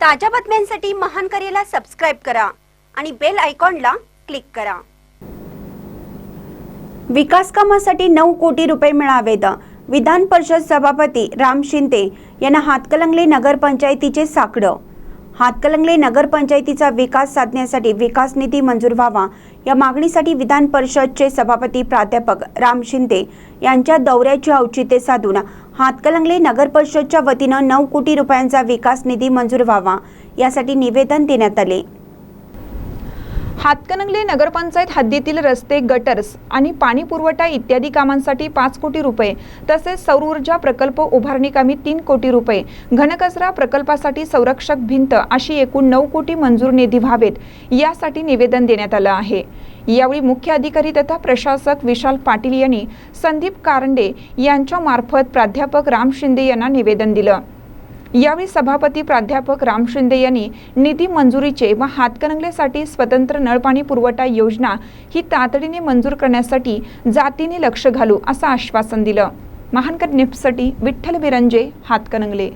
ताज्या बातम्यांसाठी महान करेला सबस्क्राईब करा आणि बेल आयकॉनला क्लिक करा. विकास कामासाठी नऊ कोटी रुपये मिळावेत. विधान परिषद सभापती राम शिंदे यांना हातकलंगले नगरपंचायतीचे साकडं. हातकलंगले नगरपंचायतीचा विकास साधण्यासाठी विकास निधी मंजूर व्हावा या मागणीसाठी विधान परिषदचे सभापती प्राध्यापक राम शिंदे यांच्या दौऱ्याचे औचित्य साधून हातकलंगले नगर परिषदच्या वतीनं नऊ कोटी रुपयांचा विकास निधी मंजूर व्हावा यासाठी निवेदन देण्यात आले. हातकणंगले नगरपंचायत हद्दीतील रस्ते गटर्स आणि पाणी पुरवठा इत्यादी कामांसाठी पाच कोटी रुपये तसेच सौर ऊर्जा प्रकल्प उभारणी कामी तीन कोटी रुपये घनकचरा प्रकल्पासाठी संरक्षक भिंत अशी एकूण नऊ कोटी मंजूर निधी व्हावेत यासाठी निवेदन देण्यात आलं आहे. यावेळी मुख्य अधिकारी तथा प्रशासक विशाल पाटील यांनी संदीप कारंडे यांच्या मार्फत प्राध्यापक राम शिंदे यांना निवेदन दिलं. यावेळी सभापती प्राध्यापक राम शिंदे यांनी निधी मंजुरीचे व हातकणंगलेसाठी स्वतंत्र नळपाणी पुरवठा योजना ही तातडीने मंजूर करण्यासाठी जातीने लक्ष घालू असं आश्वासन दिलं. महानकर निफ्टसाठी विठ्ठल बिरंजे हातकणंगले.